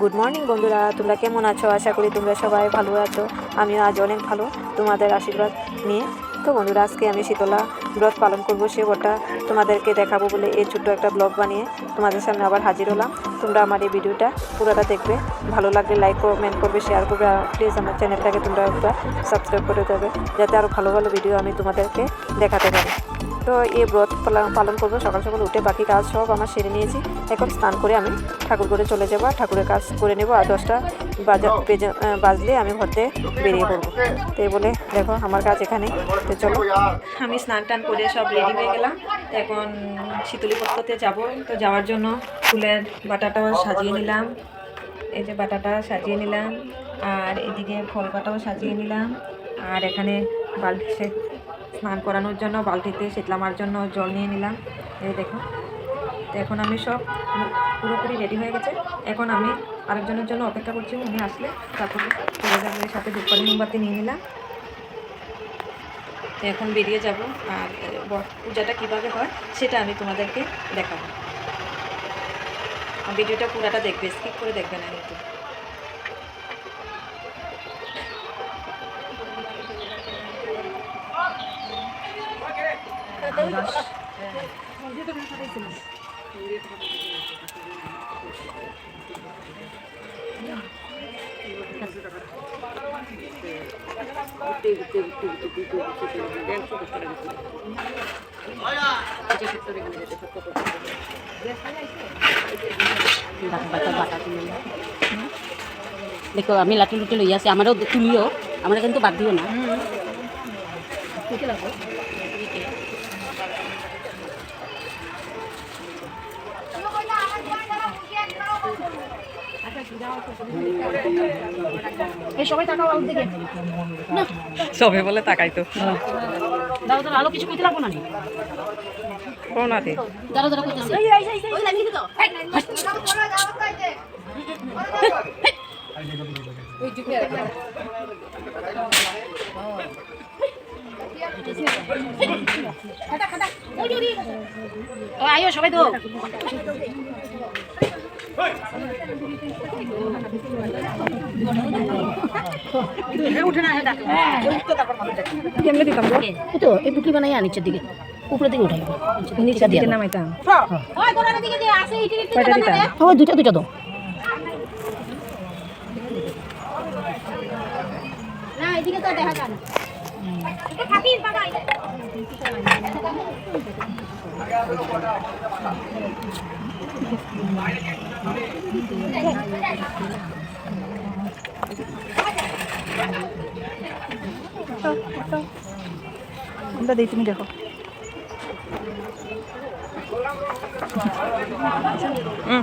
Good morning বন্ধুরা। তোমরা কেমন আছো? আশা করি তোমরা সবাই ভালো আছো। আমিও আজ অনেক ভালো। তোমাদের আশীর্বাদ নিয়ে। তো বন্ধুরা, আজকে আমি শীতলা ব্রত পালন করব। সে ওটা তোমাদেরকে দেখাবো বলে এই ছোট্ট একটা ব্লগ বানিয়ে তোমাদের সামনে আবার হাজির হলাম। তোমরা আমার এই ভিডিওটা পুরোটা দেখবে। ভালো লাগলে লাইক কমেন্ট করবে শেয়ার করবে। আর প্লিজ আমার চ্যানেলটাকে তোমরা একটা সাবস্ক্রাইব করে দেবে। যাতে আরও ভালো ভালো ভিডিও আমি তোমাদেরকে দেখাতে পারি। এই ব্রত পালন করব। সকাল সকাল উঠে বাকি কাজ সব আমার সেরে নিয়েছি। এখন স্নান করে আমি ঠাকুর করে চলে যাব ঠাকুরের কাজ করে নেব। আর দশটা বাজা বেজে- বাজলে আমি ঘরতে বেরিয়ে পড়ব। তো বলে দেখো আমার কাজ এখানে। তো চলো। আমি স্নান টান করে সব রেডি হয়ে গেলাম। এখন শীতলি পত্রতে যাব। তো যাওয়ার জন্য ফুলের বাটাটাও সাজিয়ে নিলাম। এই যে বাটাটা সাজিয়ে নিলাম। আর এদিকে ফল বাটাও সাজিয়ে নিলাম। আর এখানে বালতি স্নান করানোর জন্য, বালতিতে শীতলামার জন্য জল নিয়ে নিলাম। এই দেখো তো এখন আমি সব পুরোপুরি রেডি হয়ে গেছে। এখন আমি আরেকজনের জন্য অপেক্ষা করছি, উনি আসলে তারপরে চলে সাথে ধূপকাঠি মোমবাতি নিয়ে নিলাম। তো এখন বেরিয়ে যাব। আর পূজাটা কীভাবে হয় সেটা আমি তোমাদেরকে দেখাবো। ভিডিওটা পুরাটা দেখবে স্কিপ করে দেখবে না কিন্তু। দেখো আমি লাঠি লুটি লই আছি আমারও তুলিও আমার কিন্তু বাদ দিও না। সবে বলে তাকাই তো দাও দাও আলো কিছু কইতে লাগবো না নি? কোন আছে দাঁড়া দাঁড়া কইতেছি ও আয়ো সবাই তো কেমনে দিতাম তো এই পুটলি দিকে উপরের দিকে উঠাই নিচের দিকে নামাইতাম কয়টা দিতাম ও দুইটা দুইটা দাও আমরা দিই তুমি দেখো। হুম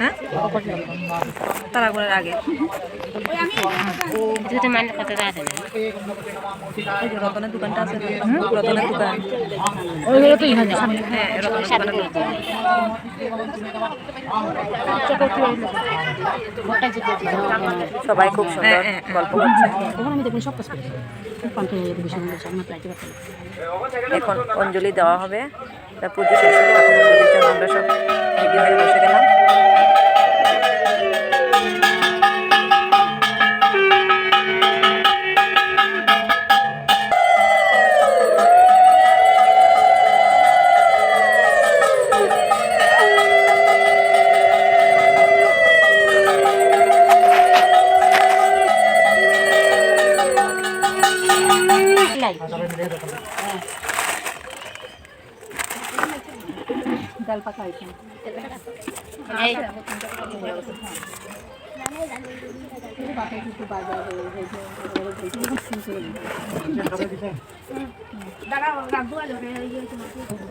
হ্যাঁ? তারা করে আগে। দুটো মান কত আছে? না ওই যে রতনের দোকানটা আছে? রতনের দোকান। ওইগুলো তো ইহাজ হ্যাঁ রতনের দোকান। সবাই খুব সুন্দর গল্প করছে। আমি দেখুন সব কাজ করেছি এখন অঞ্জলি দেওয়া হবে। তা পুজো শেষ হলো এখন অঞ্জলির জন্য আমরা সব রেডি হয়ে বসে গেলাম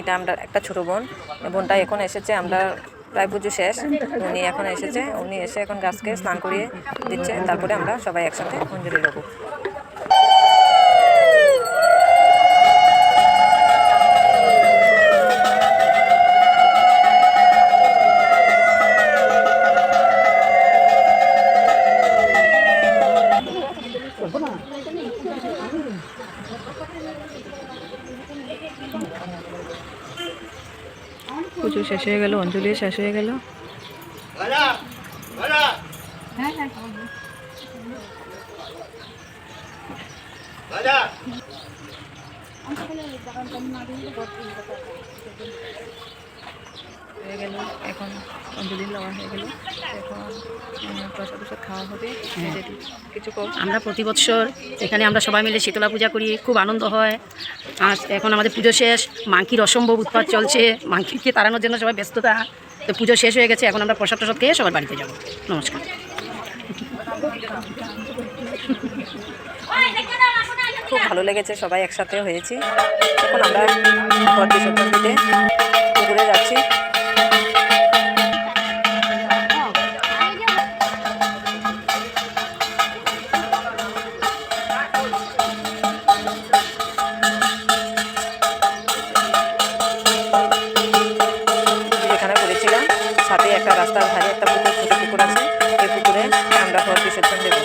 এটা আমরা একটা ছোট বোন। বোনটা এখন এসেছে, আমরা প্রায় পুজো শেষ। উনি এখন এসেছে, উনি এসে এখন গাছকে স্নান করিয়ে দিচ্ছে। তারপরে আমরা সবাই একসাথে অঞ্জলি দেবো শেষ হয়ে গেল অঞ্জলি শেষ হয়ে গেল হয়ে গেল এখন অঞ্জলি দেওয়া হয়ে গেল। এখন প্রসাদ প্রসাদ খাওয়া হবে। কিছু কর আমরা প্রতি বছর এখানে আমরা সবাই মিলে শীতলা পূজা করি খুব আনন্দ হয়। আর এখন আমাদের পুজো শেষ মাংকির অসম্ভব উৎপাত চলছে মাংকিকে তাড়ানোর জন্য সবাই ব্যস্ততা। তো পুজো শেষ হয়ে গেছে এখন আমরা প্রসাদ টসাদ খেয়ে সবার বাড়িতে যাব। নমস্কার। খুব ভালো লেগেছে সবাই একসাথে হয়েছি। এখন আমরা ঘর বিসর্জন দিতে পুকুরে যাচ্ছি। রাস্তার ধারে একটা পুকুর ছোটো পুকুর আছে। এই পুকুরে আমরা ঘর বিসর্জন দেবো।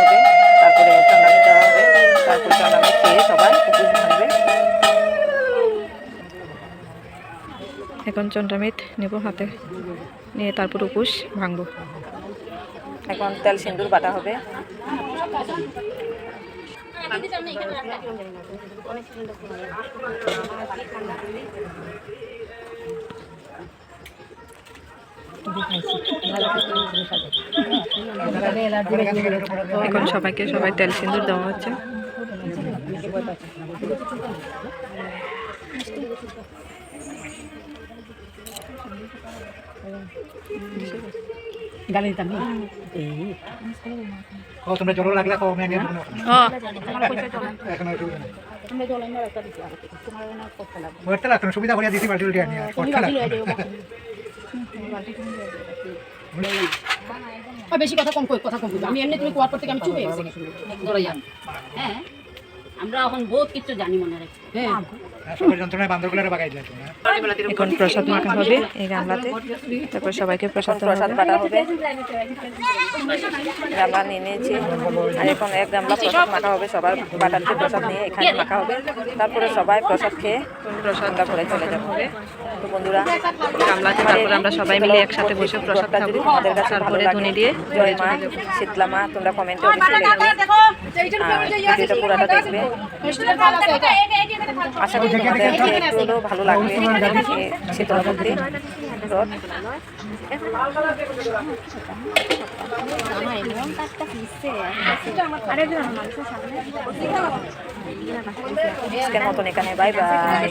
হবে তারপরে চন্দামি খেয়ে সবাই উপোস ভাঙবে এখন চন্দ্রামিত নেব হাতে। নিয়ে তারপর উপোস ভাঙবো। এখন তেল সিন্দুর বাটা হবে। এখন সবাইকে সবাই তেল সিন্দুর দেওয়া হচ্ছে। গালি দিতাম তোমরা জল লাগলে কো আমি। ও এখন। করতে লাগতো না, সুবিধা করিয়া দিছি বালতি উল্টিয়া নিয়ে করতে লাগতো না। ও, বেশি কথা কম কই কথা কম আমি এমনি তুমি কোয়ার থেকে আমি চুপ হয়ে। গেছি ধরে যান হ্যাঁ আমরা এখন বহুত কিছু জানি মনে রাখি হ্যাঁ। দিলে তোমরা এখন প্রসাদ মাখা হবে এই গামলাতে তারপর সবাইকে প্রসাদ প্রসাদ কাটা হবে। গামলা নিয়ে নিয়েছি। আর এখন এক গামলা প্রসাদ মাখা হবে। সবার বাটাতে প্রসাদ নিয়ে এখানে মাখা হবে। তারপরে সবাই প্রসাদ খেয়ে প্রসাদ আমরা ঘরে চলে যাব। তো বন্ধুরা গামলাতে তারপরে আমরা সবাই মিলে একসাথে বসে প্রসাদ খাব। তোমাদের কাছে তারপরে ধনে দিয়ে জয় মা শীতলা মা তোমরা কমেন্টে অবশ্যই আর ভিডিওটা পুরাটা দেখবে। আশা করি তোমাদের একটু ভালো লাগবে। ব্রত আজকের মতন এখানে বাই বাই।